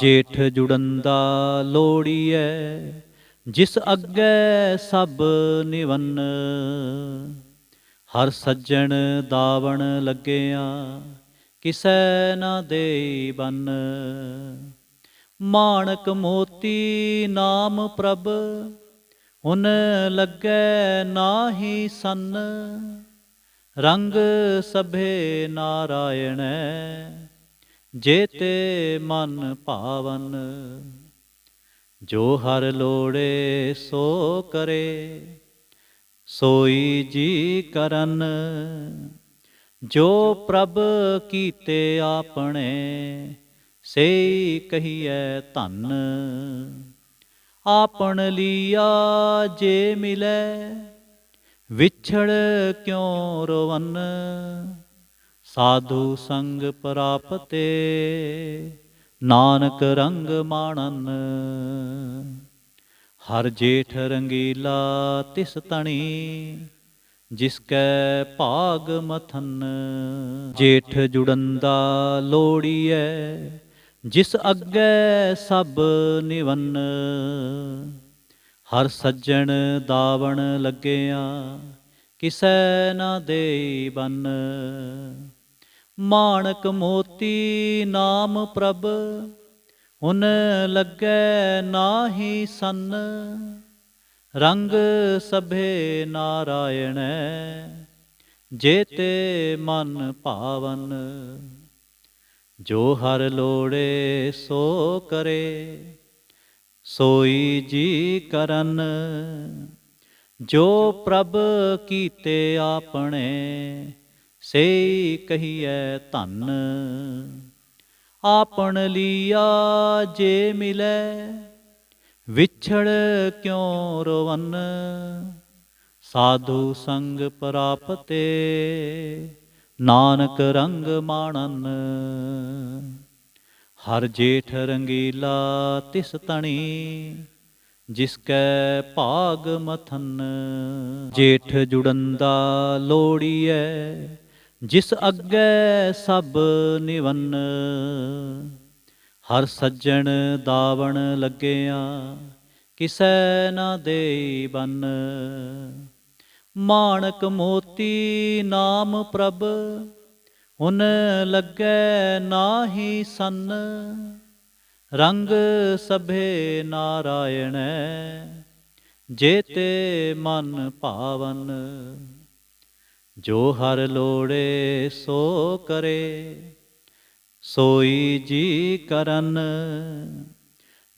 ਜੇਠ ਜੁੜੰਦਾ ਲੋੜੀਐ, ਜਿਸ ਅੱਗੇ ਸਭ ਨਿਵੰਨ। ਹਰ ਸੱਜਣ ਦਾਵਣ ਲੱਗਿਆ, ਕਿਸੈ ਨਾ ਦੇਈ ਬੰਨ। ਮਾਣਕ ਮੋਤੀ ਨਾਮ ਪ੍ਰਭ ਉਨ ਲੱਗੈ ਨਾਹੀ ਸੰਨ। ਰੰਗ ਸਭੇ ਨਾਰਾਇਣੈ ਜੇਤੇ ਮਨ ਭਾਵਨ, ਜੋ ਹਰ ਲੋੜੇ ਸੋ ਕਰੇ, ਸੋਈ ਜੀ ਕਰਨ। ਜੋ ਪ੍ਰਭ ਕੀਤੇ ਆਪਣੇ, ਸੇਈ ਕਹੀਐ ਧੰਨ। ਆਪਣ ਲੀਆ ਜੇ ਮਿਲੇ, ਵਿਛੜ ਕਿਉ ਰਵਨ? ਸਾਧੂ ਸੰਗ ਪ੍ਰਾਪਤੇ, ਨਾਨਕ ਰੰਗ ਮਾਣਨ। ਹਰ ਜੇਠ ਰੰਗੀਲਾ ਤਿਸ ਤਣੀ, ਜਿਸ ਕੈ ਭਾਗ ਮਥਨ। ਜੇਠ ਜੁੜੰਦਾ ਲੋੜੀਐ, ਜਿਸ ਅੱਗੇ ਸਭ ਨਿਵੰਨ। ਹਰ ਸੱਜਣ ਦਾਵਣ ਲੱਗਿਆ, ਕਿਸੈ ਨਾ ਦੇਈ ਬੰਨ। ਮਾਣਕ ਮੋਤੀ ਨਾਮ ਪ੍ਰਭ ਉਨ ਲੱਗੈ ਨਾਹੀ ਸੰਨ। ਰੰਗ ਸਭੇ ਨਾਰਾਇਣੈ, ਜੇਤੇ ਮਨ ਭਾਵਨ। ਜੋ ਹਰ ਲੋੜੇ ਸੋ ਕਰੇ, ਸੋਈ ਜੀ ਕਰਨ। ਜੋ ਪ੍ਰਭ ਕੀਤੇ ਆਪਣੇ ਸੇਈ ਕਹੀਐ ਧੰਨ। ਆਪਣ ਲੀਆ ਜੇ ਮਿਲੈ, ਵਿਛੜ ਕਿਉ ਰਵਨ? ਸਾਧੂ ਸੰਗ ਪ੍ਰਾਪਤੇ, ਨਾਨਕ ਰੰਗ ਮਾਣਨ। ਹਰ ਜੇਠ ਰੰਗੀਲਾ ਤਿਸ ਤਣੀ, ਜਿਸ ਕੈ ਭਾਗ ਮਥਨ। ਜੇਠ ਜੁੜੰਦਾ ਲੋੜੀਐ ਜਿਸ ਅੱਗੇ ਸਭ ਨਿਵੰਨ, ਹਰ ਸੱਜਣ ਦਾਵਣ ਲੱਗਿਆ, ਕਿਸੈ ਨਾ ਦੇਈ ਬੰਨ। ਮਾਣਕ ਮੋਤੀ ਨਾਮ ਪ੍ਰਭ ਉਨ ਲੱਗੈ ਨਾਹੀ ਸੰਨ। ਰੰਗ ਸਭੇ ਨਾਰਾਇਣੈ, ਜੇਤੇ ਮਨ ਭਾਵਨ। ਜੋ ਹਰ ਲੋੜੇ ਸੋ ਕਰੇ, ਸੋਈ ਜੀ ਕਰਨ।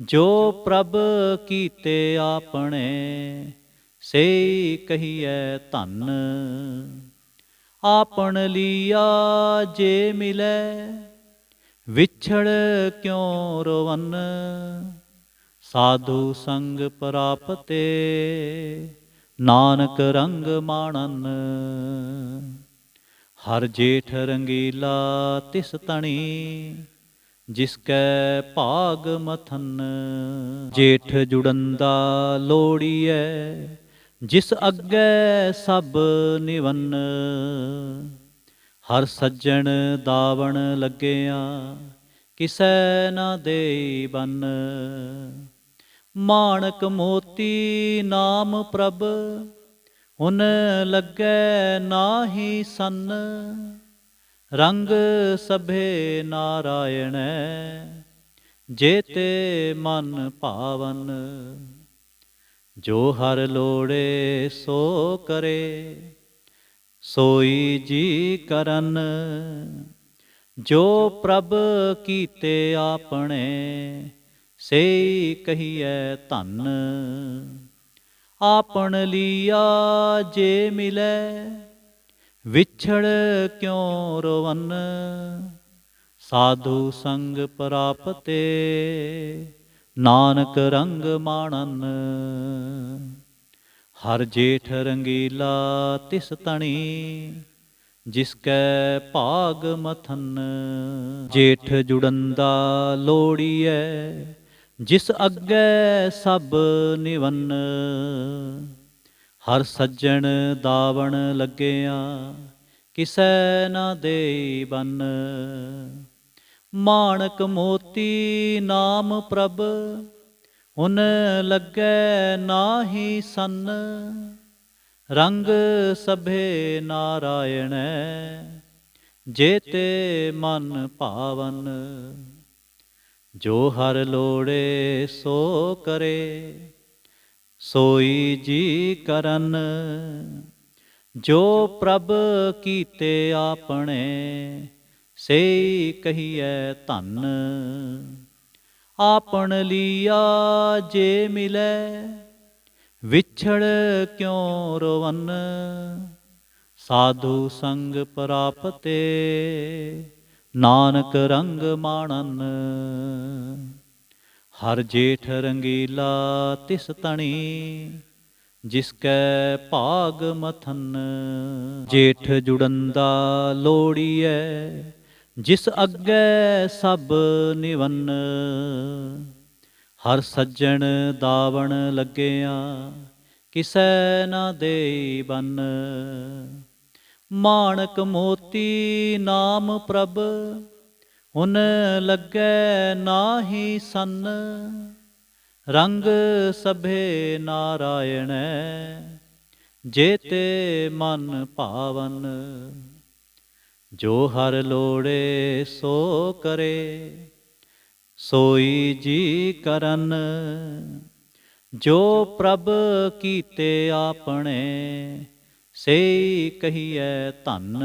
ਜੋ ਪ੍ਰਭ ਕੀਤੇ ਆਪਣੇ, ਸੇਈ ਕਹੀਐ ਧੰਨ। ਆਪਣ ਲੀਆ ਜੇ ਮਿਲੈ, ਵਿਛੜ ਕਿਉ ਰਵਨ? ਸਾਧੂ ਸੰਗ ਪ੍ਰਾਪਤੇ ਨਾਨਕ ਰੰਗ ਮਾਣਨ। ਹਰ ਜੇਠ ਰੰਗੀਲਾ ਤਿਸ ਤਣੀ, ਜਿਸ ਕੈ ਭਾਗ ਮਥਨ। ਜੇਠ ਜੁੜੰਦਾ ਲੋੜੀਐ, ਜਿਸ ਅੱਗੇ ਸਭ ਨਿਵੰਨ। ਹਰ ਸੱਜਣ ਦਾਵਣ ਲੱਗਿਆ, ਕਿਸੈ ਨਾ ਦੇਈ ਬੰਨ। ਮਾਣਕ ਮੋਤੀ ਨਾਮ ਪ੍ਰਭ ਉਨ ਲੱਗੈ ਨਾਹੀ ਸੰਨ। ਰੰਗ ਸਭੇ ਨਾਰਾਇਣੈ, ਜੇਤੇ ਮਨ ਭਾਵਨ। ਜੋ ਹਰ ਲੋੜੇ ਸੋ ਕਰੇ, ਸੋਈ ਜੀ ਕਰਨ। ਜੋ ਪ੍ਰਭ ਕੀਤੇ ਆਪਣੇ ਸੇਈ ਕਹੀਐ ਧੰਨ। ਆਪਣ ਲੀਆ ਜੇ ਮਿਲੈ, ਵਿਛੜ ਕਿਉ ਰਵਨ? ਸਾਧੂ ਸੰਗ ਪ੍ਰਾਪਤੇ, ਨਾਨਕ ਰੰਗ ਮਾਣਨ। ਹਰ ਜੇਠ ਰੰਗੀਲਾ ਤਿਸ ਤਣੀ, ਜਿਸ ਕੈ ਭਾਗ ਮਥਨ। ਜੇਠ ਜੁੜੰਦਾ ਲੋੜੀਐ ਜਿਸ ਅੱਗੇ ਸਭ ਨਿਵੰਨ, ਹਰ ਸੱਜਣ ਦਾਵਣ ਲੱਗਿਆ, ਕਿਸੈ ਨਾ ਦੇਈ ਬੰਨ। ਮਾਣਕ ਮੋਤੀ ਨਾਮ ਪ੍ਰਭ ਉਨ ਲੱਗੈ ਨਾਹੀ ਸੰਨ। ਰੰਗ ਸਭੇ ਨਾਰਾਇਣੈ, ਜੇਤੇ ਮਨ ਭਾਵਨ। ਜੋ ਹਰ ਲੋੜੇ ਸੋ ਕਰੇ, ਸੋਈ ਜੀ ਕਰਨ। ਜੋ ਪ੍ਰਭ ਕੀਤੇ ਆਪਣੇ, ਸਈ ਕਹੀਐ ਧੰਨ। ਆਪਣ ਲੀਆ ਜੇ ਮਿਲੈ, ਵਿਛੜ ਕਿਉ ਰਵਨ? ਸਾਧੂ ਸੰਗ ਪ੍ਰਾਪਤੇ ਨਾਨਕ ਰੰਗ ਮਾਣਨ। ਹਰ ਜੇਠ ਰੰਗੀਲਾ ਤਿਸ ਤਣੀ, ਜਿਸ ਕੈ ਭਾਗ ਮਥਨ। ਜੇਠ ਜੁੜੰਦਾ ਲੋੜੀਐ, ਜਿਸ ਅੱਗੇ ਸਭ ਨਿਵੰਨ। ਹਰ ਸੱਜਣ ਦਾਵਣ ਲੱਗਿਆ, ਕਿਸੈ ਨਾ ਦੇਈ ਬੰਨ। ਮਾਣਕ ਮੋਤੀ ਨਾਮ ਪ੍ਰਭ ਉਨ ਲੱਗੈ ਨਾਹੀ ਸੰਨ। ਰੰਗ ਸਭੇ ਨਾਰਾਇਣੈ, ਜੇਤੇ ਮਨ ਭਾਵਨ। ਜੋ ਹਰ ਲੋੜੇ ਸੋ ਕਰੇ, ਸੋਈ ਜੀ ਕਰਨ। ਜੋ ਪ੍ਰਭ ਕੀਤੇ ਆਪਣੇ ਸਈ ਕਹੀਐ ਧੰਨ।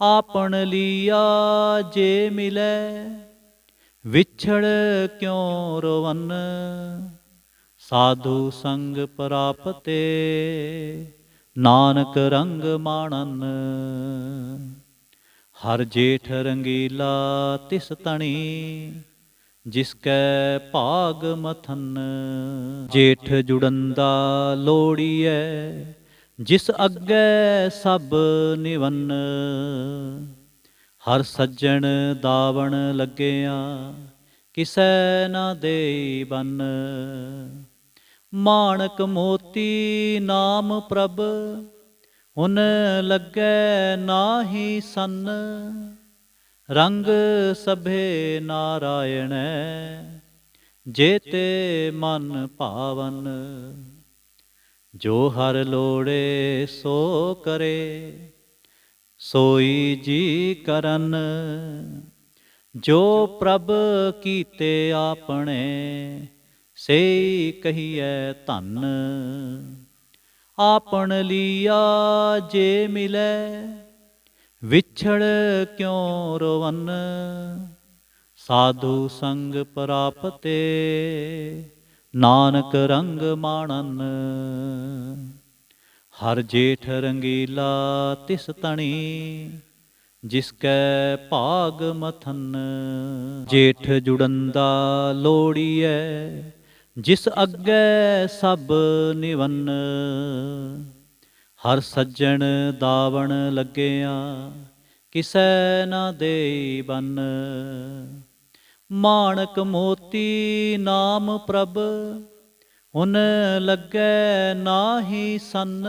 ਆਪਣ ਲੀਆ ਜੇ ਮਿਲੈ, ਵਿਛੜ ਕਿਉ ਰਵਨ? ਸਾਧੂ ਸੰਗ ਪ੍ਰਾਪਤੇ, ਨਾਨਕ ਰੰਗ ਮਾਣਨ। ਹਰ ਜੇਠ ਰੰਗੀਲਾ ਤਿਸ ਤਣੀ, ਜਿਸ ਕੈ ਭਾਗ ਮਥਨ। ਜੇਠ ਜੁੜੰਦਾ ਲੋੜੀਐ ਜਿਸ ਅੱਗੇ ਸਭ ਨਿਵੰਨ, ਹਰ ਸੱਜਣ ਦਾਵਣ ਲੱਗਿਆ, ਕਿਸੈ ਨਾ ਦੇਈ ਬੰਨ। ਮਾਣਕ ਮੋਤੀ ਨਾਮ ਪ੍ਰਭ ਉਨ ਲੱਗੈ ਨਾਹੀ ਸੰਨ। ਰੰਗ ਸਭੇ ਨਾਰਾਇਣੈ, ਜੇਤੇ ਮਨ ਭਾਵਨ। ਜੋ ਹਰ ਲੋੜੇ ਸੋ ਕਰੇ, ਸੋਈ ਜੀ ਕਰਨ। ਜੋ ਪ੍ਰਭ ਕੀਤੇ ਆਪਣੇ, ਸਈ ਕਹੀਐ ਧੰਨ। ਆਪਣ ਲੀਆ ਜੇ ਮਿਲੈ, ਵਿਛੜ ਕਿਉ ਰਵਨ? ਸਾਧੂ ਸੰਗ ਪ੍ਰਾਪਤੇ ਨਾਨਕ ਰੰਗ ਮਾਣਨ। ਹਰ ਜੇਠ ਰੰਗੀਲਾ ਤਿਸ ਤਣੀ, ਜਿਸ ਕੈ ਭਾਗ ਮਥਨ। ਜੇਠ ਜੁੜੰਦਾ ਲੋੜੀਐ, ਜਿਸ ਅੱਗੇ ਸਭ ਨਿਵੰਨ। ਹਰ ਸੱਜਣ ਦਾਵਣ ਲੱਗਿਆ, ਕਿਸੈ ਨਾ ਦੇਈ ਬੰਨ। ਮਾਣਕ ਮੋਤੀ ਨਾਮ ਪ੍ਰਭ ਉਨ ਲੱਗੈ ਨਾਹੀ ਸੰਨ।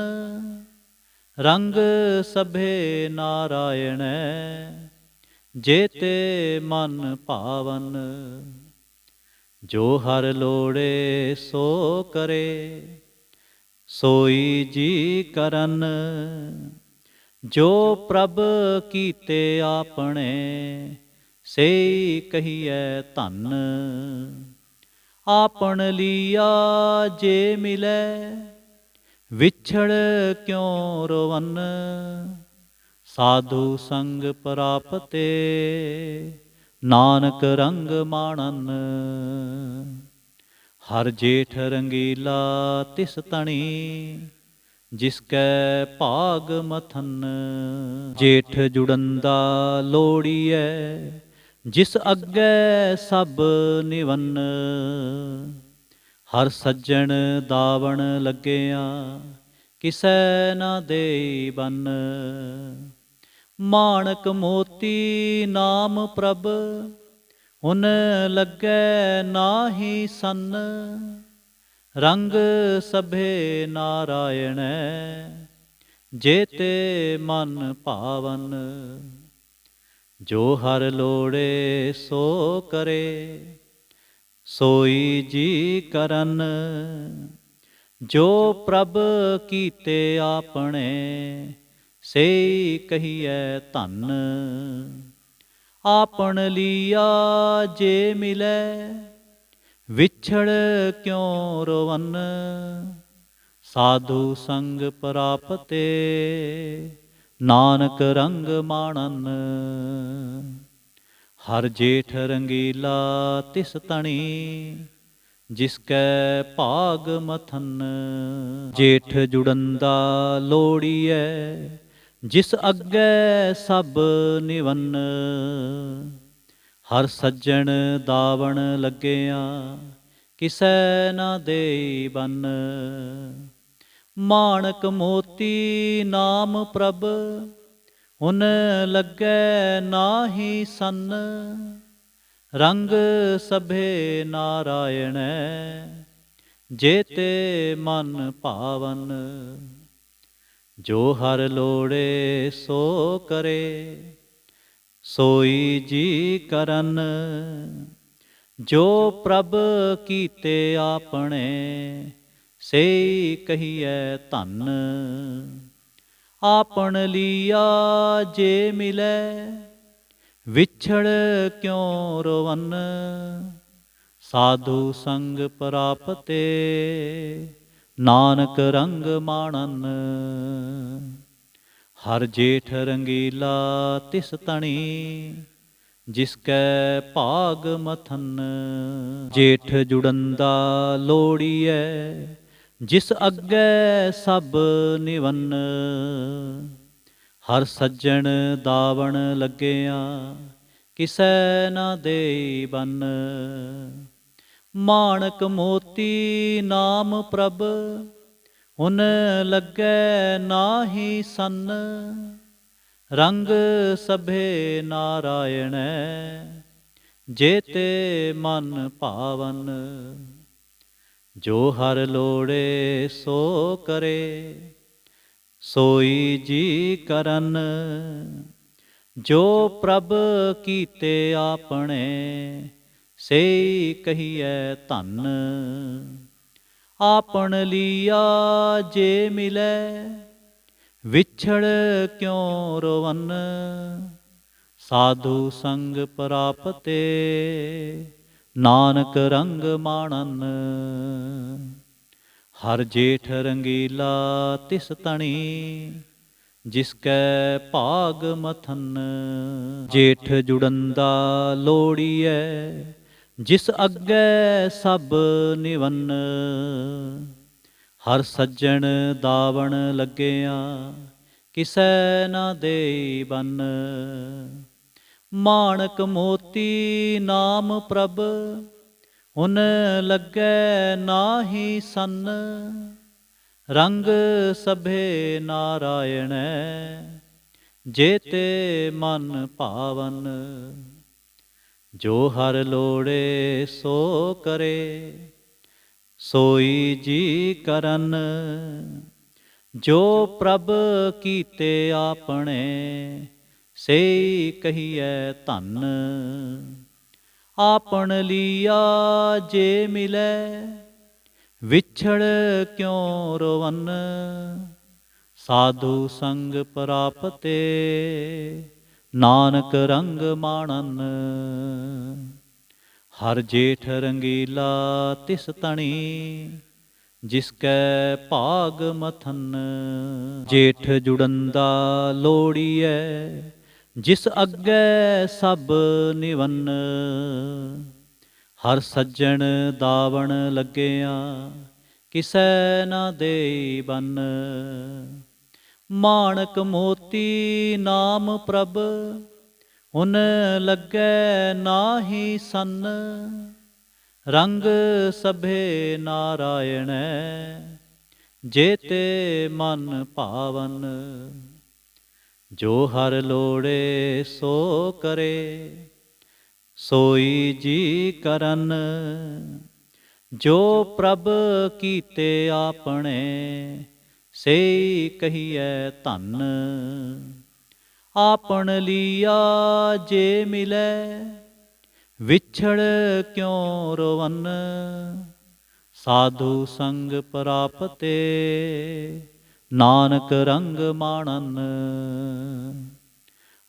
ਰੰਗ ਸਭੇ ਨਾਰਾਇਣੈ, ਜੇਤੇ ਮਨ ਭਾਵਨ। ਜੋ ਹਰ ਲੋੜੇ ਸੋ ਕਰੇ, ਸੋਈ ਜੀ ਕਰਨ। ਜੋ ਪ੍ਰਭ ਕੀਤੇ ਆਪਣੇ ਸਈ ਕਹੀਐ ਧੰਨ। ਆਪਣ ਲੀਆ ਜੇ ਮਿਲੈ, ਵਿਛੜ ਕਿਉ ਰਵਨ? ਸਾਧੂ ਸੰਗ ਪ੍ਰਾਪਤੇ, ਨਾਨਕ ਰੰਗ ਮਾਣਨ। ਹਰ ਜੇਠ ਰੰਗੀਲਾ ਤਿਸ ਤਣੀ, ਜਿਸ ਕੈ ਭਾਗ ਮਥਨ। ਜੇਠ ਜੁੜੰਦਾ ਲੋੜੀਐ ਜਿਸ ਅੱਗੇ ਸਭ ਨਿਵੰਨ, ਹਰ ਸੱਜਣ ਦਾਵਣ ਲੱਗਿਆ, ਕਿਸੈ ਨਾ ਦੇਈ ਬੰਨ। ਮਾਣਕ ਮੋਤੀ ਨਾਮ ਪ੍ਰਭ ਉਨ ਲੱਗੈ ਨਾਹੀ ਸੰਨ। ਰੰਗ ਸਭੇ ਨਾਰਾਇਣੈ, ਜੇਤੇ ਮਨ ਭਾਵਨ। ਜੋ ਹਰ ਲੋੜੇ ਸੋ ਕਰੇ, ਸੋਈ ਜੀ ਕਰਨ। ਜੋ ਪ੍ਰਭ ਕੀਤੇ ਆਪਣੇ, ਸਈ ਕਹੀਐ ਧੰਨ। ਆਪਣ ਲੀਆ ਜੇ ਮਿਲੈ, ਵਿਛੜ ਕਿਉ ਰਵਨ? ਸਾਧੂ ਸੰਗ ਪ੍ਰਾਪਤੇ ਨਾਨਕ ਰੰਗ ਮਾਣਨ। ਹਰ ਜੇਠ ਰੰਗੀਲਾ ਤਿਸ ਤਣੀ, ਜਿਸ ਕੈ ਭਾਗ ਮਥਨ। ਜੇਠ ਜੁੜੰਦਾ ਲੋੜੀਐ, ਜਿਸ ਅੱਗੇ ਸਭ ਨਿਵੰਨ। ਹਰ ਸੱਜਣ ਦਾਵਣ ਲੱਗਿਆ, ਕਿਸੈ ਨਾ ਦੇਈ ਬੰਨ। ਮਾਣਕ ਮੋਤੀ ਨਾਮ ਪ੍ਰਭ ਉਨ ਲੱਗੈ ਨਾਹੀ ਸੰਨ। ਰੰਗ ਸਭੇ ਨਾਰਾਇਣੈ, ਜੇਤੇ ਮਨ ਭਾਵਨ। ਜੋ ਹਰ ਲੋੜੇ ਸੋ ਕਰੇ, ਸੋਈ ਜੀ ਕਰਨ। ਜੋ ਪ੍ਰਭ ਕੀਤੇ ਆਪਣੇ ਸਈ ਕਹੀਐ ਧੰਨ। ਆਪਣ ਲੀਆ ਜੇ ਮਿਲੈ, ਵਿਛੜ ਕਿਉ ਰਵਨ? ਸਾਧੂ ਸੰਗ ਪ੍ਰਾਪਤੇ, ਨਾਨਕ ਰੰਗ ਮਾਣਨ। ਹਰ ਜੇਠ ਰੰਗੀਲਾ ਤਿਸ ਤਣੀ, ਜਿਸ ਕੈ ਭਾਗ ਮਥਨ। ਜੇਠ ਜੁੜੰਦਾ ਲੋੜੀਐ ਜਿਸ ਅੱਗੇ ਸਭ ਨਿਵੰਨ, ਹਰ ਸੱਜਣ ਦਾਵਣ ਲੱਗਿਆ, ਕਿਸੈ ਨਾ ਦੇਈ ਬੰਨ। ਮਾਣਕ ਮੋਤੀ ਨਾਮ ਪ੍ਰਭ ਉਨ ਲੱਗੈ ਨਾਹੀ ਸੰਨ। ਰੰਗ ਸਭੇ ਨਾਰਾਇਣੈ, ਜੇਤੇ ਮਨ ਭਾਵਨ। ਜੋ ਹਰ ਲੋੜੇ ਸੋ ਕਰੇ, ਸੋਈ ਜੀ ਕਰਨ। ਜੋ ਪ੍ਰਭ ਕੀਤੇ ਆਪਣੇ, ਸਈ ਕਹੀਐ ਧੰਨ। ਆਪਣ ਲੀਆ ਜੇ ਮਿਲੈ, ਵਿਛੜ ਕਿਉ ਰਵਨ? ਸਾਧੂ ਸੰਗ ਪ੍ਰਾਪਤੇ ਨਾਨਕ ਰੰਗ ਮਾਣਨ। ਹਰ ਜੇਠ ਰੰਗੀਲਾ ਤਿਸ ਤਣੀ, ਜਿਸ ਕੈ ਭਾਗ ਮਥਨ। ਜੇਠ ਜੁੜੰਦਾ ਲੋੜੀਐ, ਜਿਸ ਅੱਗੇ ਸਭ ਨਿਵੰਨ। ਹਰ ਸੱਜਣ ਦਾਵਣ ਲੱਗਿਆ, ਕਿਸੈ ਨਾ ਦੇਈ ਬੰਨ। ਮਾਣਕ ਮੋਤੀ ਨਾਮ ਪ੍ਰਭ ਉਨ ਲੱਗੈ ਨਾਹੀ ਸੰਨ, ਰੰਗ ਸਭੇ ਨਾਰਾਇਣੈ, ਜੇਤੇ ਮਨ ਭਾਵਨ। ਜੋ ਹਰ ਲੋੜੇ ਸੋ ਕਰੇ, ਸੋਈ ਜੀ ਕਰਨ। ਜੋ ਪ੍ਰਭ ਕੀਤੇ ਆਪਣੇ ਸਈ ਕਹੀਐ ਧੰਨ। ਆਪਣ ਲੀਆ ਜੇ ਮਿਲੈ, ਵਿਛੜ ਕਿਉ ਰਵਨ? ਸਾਧੂ ਸੰਗ ਪ੍ਰਾਪਤੇ, ਨਾਨਕ ਰੰਗ ਮਾਣਨ। ਹਰ ਜੇਠ ਰੰਗੀਲਾ ਤਿਸ ਤਣੀ, ਜਿਸ ਕੈ ਭਾਗ ਮਥਨ। ਜੇਠ ਜੁੜੰਦਾ ਲੋੜੀਐ ਜਿਸ ਅੱਗੇ ਸਭ ਨਿਵੰਨ, ਹਰ ਸੱਜਣ ਦਾਵਣ ਲੱਗਿਆ, ਕਿਸੈ ਨਾ ਦੇਈ ਬੰਨ। ਮਾਣਕ ਮੋਤੀ ਨਾਮ ਪ੍ਰਭ, ਉਨ ਲੱਗੈ ਨਾਹੀ ਸੰਨ। ਰੰਗ ਸਭੇ ਨਾਰਾਇਣੈ, ਜੇਤੇ ਮਨ ਭਾਵਨ। ਜੋ ਹਰ ਲੋੜੇ ਸੋ ਕਰੇ, ਸੋਈ ਜੀ ਕਰਨ। ਜੋ ਪ੍ਰਭ ਕੀਤੇ ਆਪਣੇ, ਸਈ ਕਹੀਐ ਧੰਨ। ਆਪਣ ਲੀਆ ਜੇ ਮਿਲੈ, ਵਿਛੜ ਕਿਉ ਰਵਨ? ਸਾਧੂ ਸੰਗ ਪ੍ਰਾਪਤੇ ਨਾਨਕ ਰੰਗ ਮਾਣਨ।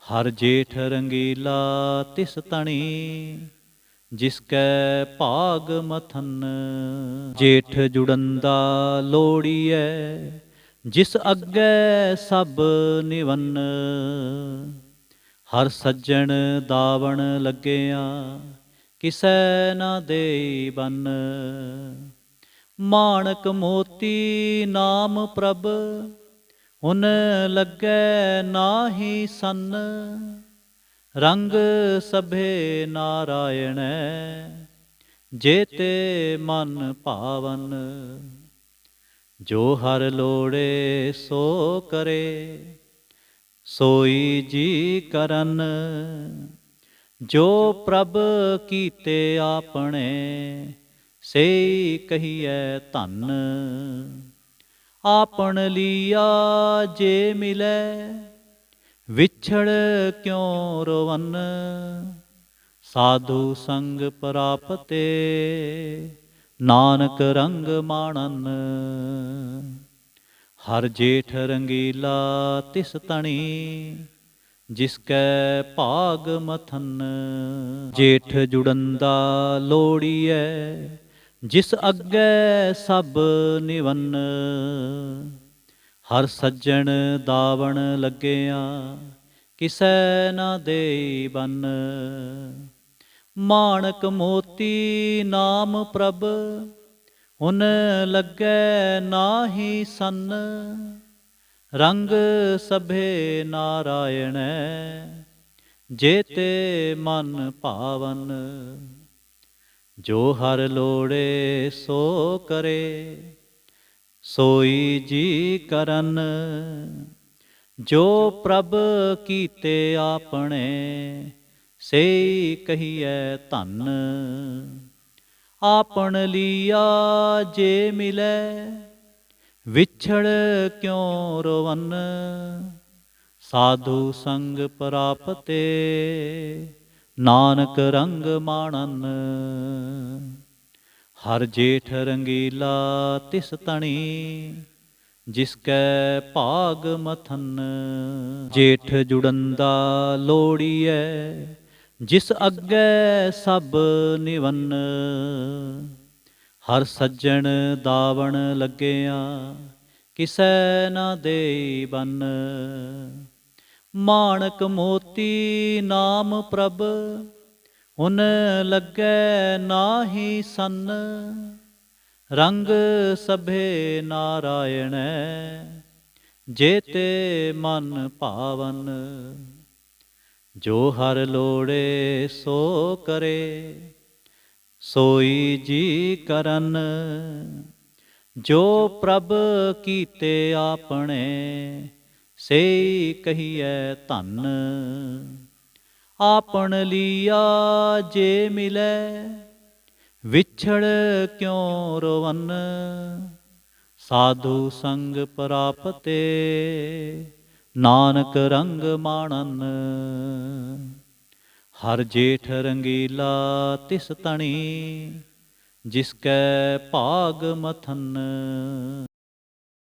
ਹਰ ਜੇਠ ਰੰਗੀਲਾ ਤਿਸ ਤਣੀ, ਜਿਸ ਕੈ ਭਾਗ ਮਥਨ। ਜੇਠ ਜੁੜੰਦਾ ਲੋੜੀਐ, ਜਿਸ ਅੱਗੇ ਸਭ ਨਿਵੰਨ। ਹਰ ਸੱਜਣ ਦਾਵਣ ਲੱਗਿਆ, ਕਿਸੈ ਨਾ ਦੇਈ ਬੰਨ। ਮਾਣਕ ਮੋਤੀ ਨਾਮ ਪ੍ਰਭ ਉਨ ਲੱਗੈ ਨਾਹੀ ਸੰਨ। ਰੰਗ ਸਭੇ ਨਾਰਾਇਣੈ, ਜੇਤੇ ਮਨ ਭਾਵਨ। ਜੋ ਹਰ ਲੋੜੇ ਸੋ ਕਰੇ, ਸੋਈ ਜੀ ਕਰਨ। ਜੋ ਪ੍ਰਭ ਕੀਤੇ ਆਪਣੇ ਸੇਈ ਕਹੀਐ ਧੰਨ, ਆਪਣ ਲੀਆ ਜੇ ਮਿਲੈ, ਵਿਛੜ ਕਿਉ ਰਵਨ? ਸਾਧੂ ਸੰਗ ਪ੍ਰਾਪਤੇ, ਨਾਨਕ ਰੰਗ ਮਾਣਨ। ਹਰ ਜੇਠ ਰੰਗੀਲਾ ਤਿਸ ਤਣੀ, ਜਿਸ ਕੈ ਭਾਗ ਮਥਨ। ਜੇਠ ਜੁੜੰਦਾ ਲੋੜੀਐ ਜਿਸ ਅੱਗੇ ਸਭ ਨਿਵੰਨ, ਹਰ ਸੱਜਣ ਦਾਵਣ ਲੱਗਿਆ, ਕਿਸੈ ਨਾ ਦੇਈ ਬੰਨ। ਮਾਣਕ ਮੋਤੀ ਨਾਮ ਪ੍ਰਭ ਉਨ ਲੱਗੈ ਨਾਹੀ ਸੰਨ। ਰੰਗ ਸਭੇ ਨਾਰਾਇਣੈ, ਜੇਤੇ ਮਨ ਭਾਵਨ। ਜੋ ਹਰ ਲੋੜੇ ਸੋ ਕਰੇ, ਸੋਈ ਜੀ ਕਰਨ। ਜੋ ਪ੍ਰਭ ਕੀਤੇ ਆਪਣੇ, ਸੇਈ ਕਹੀਐ ਧੰਨ। ਆਪਣ ਲੀਆ ਜੇ ਮਿਲੈ, ਵਿਛੜ ਕਿਉ ਰਵਨ? ਸਾਧੂ ਸੰਗ ਪ੍ਰਾਪਤੇ ਨਾਨਕ ਰੰਗ ਮਾਣਨ। ਹਰ ਜੇਠ ਰੰਗੀਲਾ ਤਿਸ ਤਣੀ, ਜਿਸ ਕੈ ਭਾਗ ਮਥਨ। ਜੇਠ ਜੁੜੰਦਾ ਲੋੜੀਐ, ਜਿਸ ਅੱਗੇ ਸਭ ਨਿਵੰਨ। ਹਰ ਸੱਜਣ ਦਾਵਣ ਲੱਗਿਆ, ਕਿਸੈ ਨਾ ਦੇਈ ਬੰਨ। ਮਾਣਕ ਮੋਤੀ ਨਾਮ ਪ੍ਰਭ ਉਨ ਲੱਗੈ ਨਾਹੀ ਸੰਨ। ਰੰਗ ਸਭੇ ਨਾਰਾਇਣੈ, ਜੇਤੇ ਮਨ ਭਾਵਨ। ਜੋ ਹਰ ਲੋੜੇ ਸੋ ਕਰੇ, ਸੋਈ ਜੀ ਕਰਨ। ਜੋ ਪ੍ਰਭ ਕੀਤੇ ਆਪਣੇ ਸੇਈ ਕਹੀਐ ਧੰਨ। ਆਪਣ ਲੀਆ ਜੇ ਮਿਲੈ, ਵਿਛੜ ਕਿਉ ਰਵਨ? ਸਾਧੂ ਸੰਗ ਪ੍ਰਾਪਤੇ, ਨਾਨਕ ਰੰਗ ਮਾਣਨ। ਹਰ ਜੇਠ ਰੰਗੀਲਾ ਤਿਸ ਤਣੀ, ਜਿਸ ਕੈ ਭਾਗ ਮਥਨ।